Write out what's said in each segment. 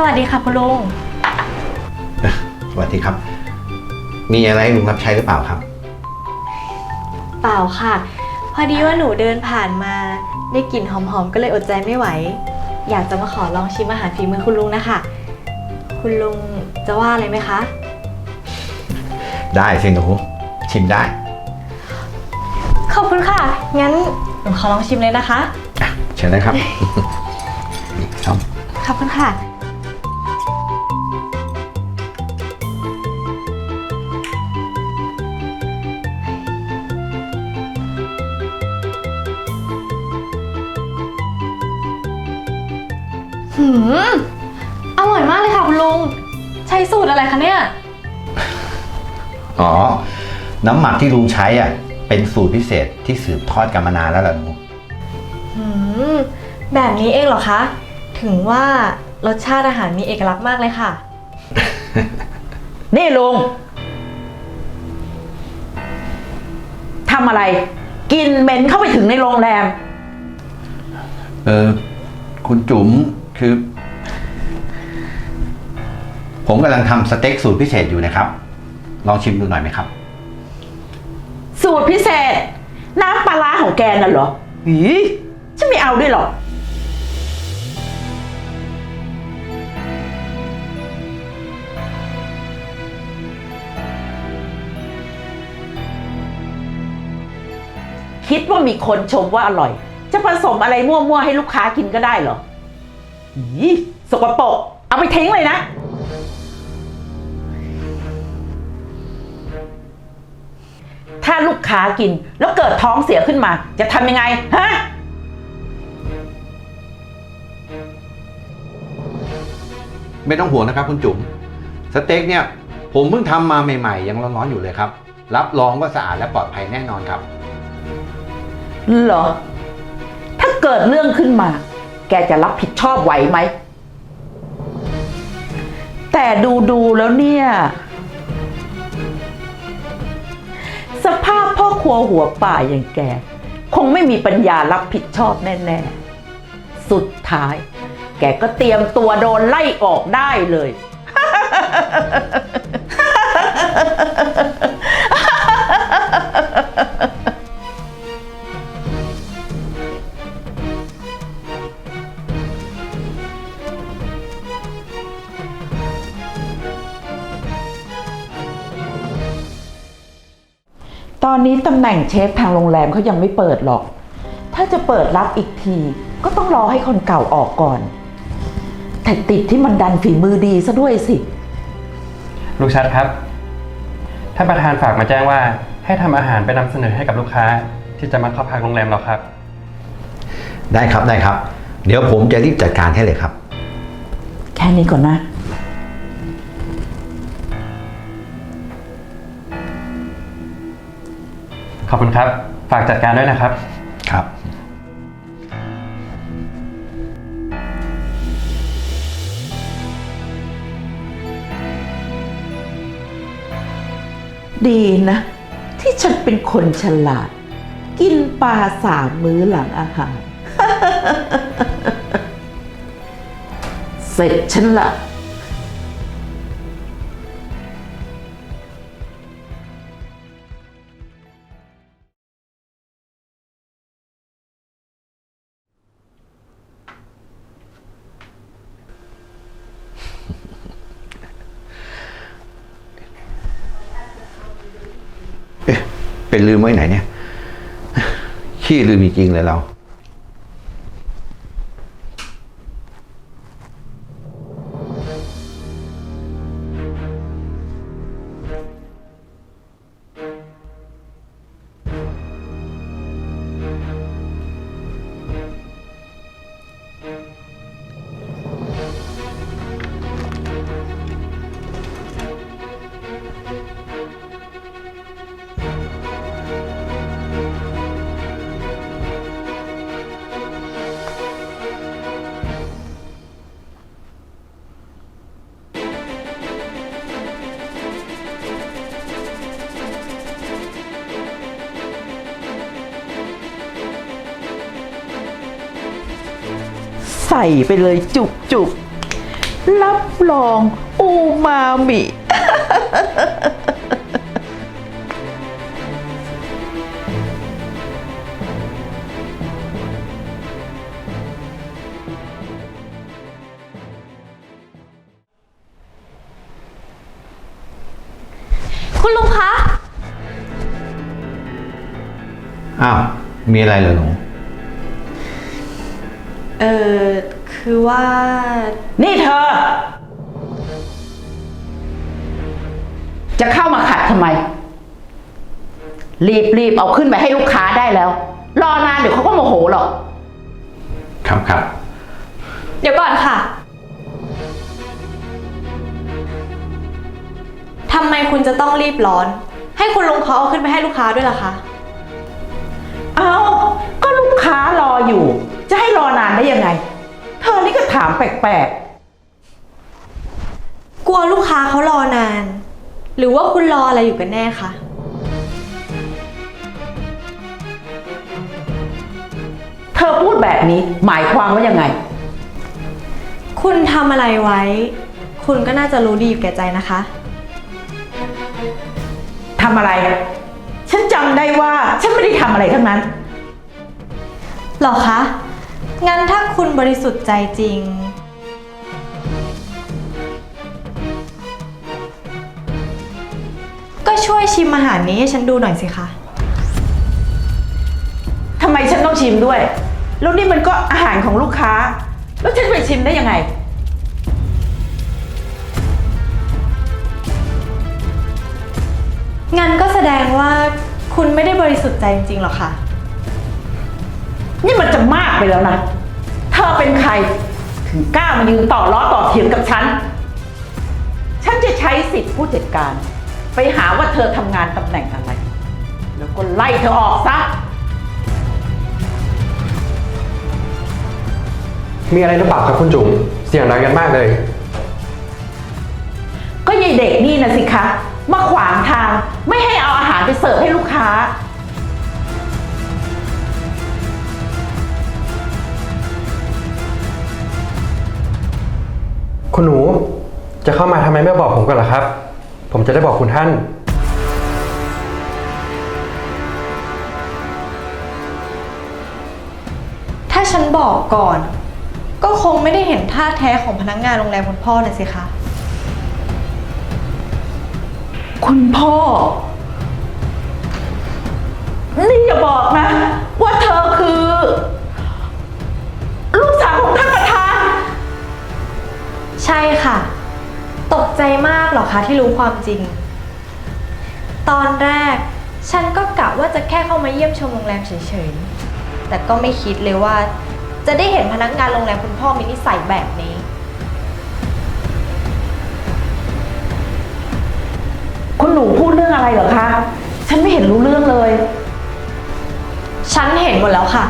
สวัสดีค่ะคุณลุง สวัสดีครับ มีอะไรให้ลุงรับใช้หรือเปล่าครับ เปล่าค่ะ พอดีว่าหนูเดินผ่านมาได้กลิ่นหอมๆ ก็เลยอดใจไม่ไหว อยากจะมาขอลองชิมอาหารฝีมือคุณลุงนะคะ คุณลุงจะว่าอะไรไหมคะ ได้สิหนู ชิมได้ขอบคุณค่ะ งั้นหนูขอลองชิมเลยนะคะ อะเชิญนะครับ ครับ ขอบคุณค่ะ หืมอร่อยมากเลยค่ะคุณลุง ใช้สูตรอะไรคะเนี่ย อ๋อ น้ำหมักที่ลุงใช้อะ เป็นสูตรพิเศษที่สืบทอดกันมานานแล้วล่ะหนูหืม แบบนี้เองเหรอคะ ถึงว่ารสชาติอาหารมีเอกลักษณ์มากเลยค่ะ นี่ลุงทำอะไร กินเหม็นเข้าไปถึงในโรงแรม เออ คุณจุ๋ม คือ ผมกำลังทำสเต็กสูตรพิเศษอยู่นะครับ ลองชิมดูหน่อยไหมครับ สูตรพิเศษ น้ำปลาร้าของแกน่ะเหรอหีฉันไม่เอาด้วยหรอก คิดว่ามีคนชมว่าอร่อย จะผสมอะไรมั่วๆให้ลูกค้ากินก็ได้เหรอ หีสกปรกเอาไปทิ้งเลยนะ ถ้าลูกค้ากินแล้วเกิดท้องเสียขึ้นมา จะทำยังไง ฮะ ไม่ต้องห่วงนะครับคุณจุ๋มสเต็กเนี่ย ผมเพิ่งทำมาใหม่ๆ ยังร้อนๆอยู่เลยครับ รับรองว่าสะอาดและปลอดภัยแน่นอนครับ เหรอ ถ้าเกิดเรื่องขึ้นมา แกจะรับผิดชอบไหวไหม แต่ดูดูๆแล้วเนี่ย สภาพพ่อครัวหัวป่าอย่างแก คงไม่มีปัญญารับผิดชอบแน่ๆ สุดท้าย แกก็เตรียมตัวโดนไล่ออกได้เลย นนี้ตำแหน่งเชฟทางโรงแรมเขายังไม่เปิดหรอก ถ้าจะเปิดรับอีกที ก็ต้องรอให้คนเก่าออกก่อน แต่ติดที่มันดันฝีมือดีซะด้วยสิ ลูกชัดครับ ท่านประธานฝากมาแจ้งว่า ให้ทำอาหารไปนำเสนอให้กับลูกค้า ที่จะมาเข้าพักโรงแรมเราครับ ได้ครับได้ครับ เดี๋ยวผมจะรีบจัดการให้เลยครับ แค่นี้ก่อนนะ ขอบคุณครับ ฝากจัดการด้วยนะครับ ครับ ดีนะ ที่ฉันเป็นคนฉลาด กินปลาสามมื้อหลังอาหาร เสร็จฉันละ เอ๊ะ เป็นลืมไว้ไหนเนี่ย ขี้ลืมจริงๆเลยเรา ใส่ไปเลยจุกจุกรับรองอูมามิ คุณลุงคะ อ้าว มีอะไรเหรอหนู เออ คือว่า นี่เธอ จะเข้ามาขัดทำไม รีบรีบเอาขึ้นไปให้ลูกค้าได้แล้ว รอนานเดี๋ยวเขาก็โมโหหรอก ครับครับ เดี๋ยวก่อนค่ะทำไมคุณจะต้องรีบร้อน ให้คุณลุงเขาเอาขึ้นไปให้ลูกค้าด้วยล่ะคะ เอาก็ลูกค้ารออยู่ จะให้รอนานได้ยังไงเธอนี่ก็ถามแปลกกลัวลูกค้าเขารอนาน หรือว่าคุณรออะไรอยู่กันแน่คะๆ เธอพูดแบบนี้หมายความว่ายังไง คุณทำอะไรไว้ คุณก็น่าจะรู้ดีอยู่แก่ใจนะคะ ทำอะไร ฉันจำได้ว่าฉันไม่ได้ทำอะไรทั้งนั้น หรอคะ งั้นถ้าคุณบริสุทธิ์ใจจริง ก็ช่วยชิมอาหารนี้ให้ฉันดูหน่อยสิคะ ทำไมฉันต้องชิมด้วย แล้วนี่มันก็อาหารของลูกค้า แล้วฉันไปชิมได้ยังไง งั้นก็แสดงว่าคุณไม่ได้บริสุทธิ์ใจจริงๆหรอกค่ะ นี่มันจะมาก ไปแล้วนะ เธอเป็นใคร ถึงกล้ามายืนต่อล้อต่อเถียงกับฉัน ฉันจะใช้สิทธิ์ผู้จัดการ ไปหาว่าเธอทำงานตำแหน่งอะไร แล้วก็ไล่เธอออกซะ มีอะไรหรือเปล่าครับคุณจุ๋มเสียงดังกันมากเลย ก็ยายเด็กนี่นะสิคะ มาขวางทางไม่ให้เอาอาหารไปเสิร์ฟให้ลูกค้า คุณหนูจะเข้ามาทำไมไม่บอกผมก่อนล่ะครับ ผมจะได้บอกคุณท่าน ถ้าฉันบอกก่อน ก็คงไม่ได้เห็นท่าแท้ของพนักงานโรงแรมคุณพ่อน่ะสิคะ คุณพ่อ นี่อย่าบอกนะ ว่าเธอคือ ใช่ค่ะ ตกใจมากเหรอคะที่รู้ความจริง ตอนแรก ฉันก็กะว่าจะแค่เข้ามาเยี่ยมชมโรงแรมเฉยๆ แต่ก็ไม่คิดเลยว่า จะได้เห็นพนักงานโรงแรมคุณพ่อมีนิสัยแบบนี้ คุณหนูพูดเรื่องอะไรเหรอคะ ฉันไม่เห็นรู้เรื่องเลย ฉันเห็นหมดแล้วค่ะ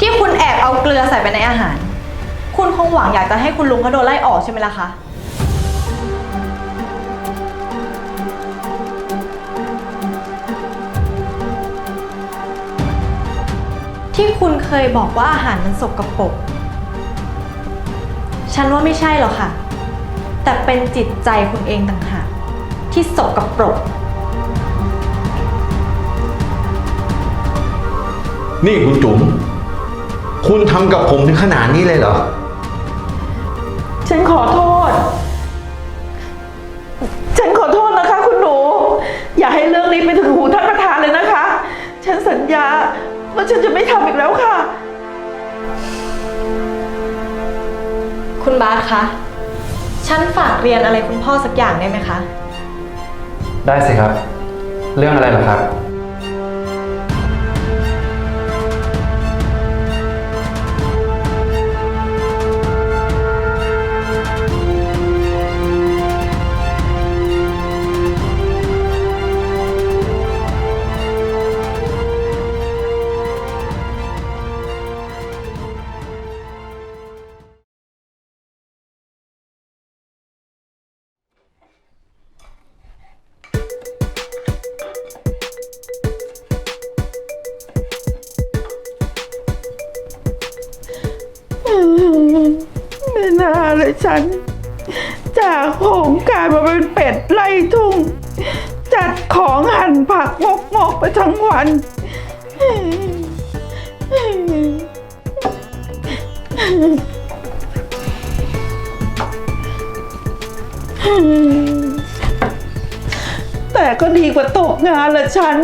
ที่คุณแอบเอาเกลือใส่ไปในอาหาร คุณคงหวังอยากจะให้คุณลุงเขาโดนไล่ออกใช่ไหมล่ะคะ ที่คุณเคยบอกว่าอาหารมันสกปรก ฉันว่าไม่ใช่หรอกค่ะ แต่เป็นจิตใจคุณเองต่างหากที่สกปรก นี่คุณจุ๋ม คุณทำกับผมถึงขนาดนี้เลยเหรอ ฉันขอโทษ ฉันขอโทษนะคะ คุณหนู อย่าให้เรื่องนี้ไปถึงหูท่านประธานเลยนะคะ ฉันสัญญาว่าฉันจะไม่ทำอีกแล้วค่ะ คุณบาสคะ ฉันฝากเรียนอะไรคุณพ่อสักอย่างได้ไหมคะ ได้สิครับ เรื่องอะไรล่ะครับ ฉัน จากหงกลายมาเป็นเป็ดไล่ทุ่ง จัดของหั่นผักงกงกไปทั้งวัน แต่ก็ดีกว่าตกงานละฉัน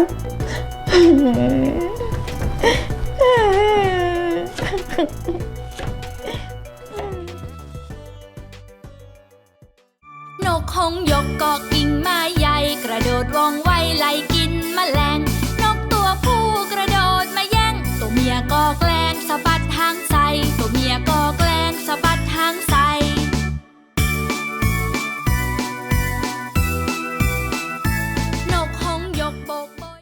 กคงยกกอกกิ่งไม้ใหญ่ กระโดดว่องไวไล่กินมแมลง นกตัวผู้กระโดดมาแย่ง ตัวเมียก็แกล้งสะบัดหางใสตัวเมียก็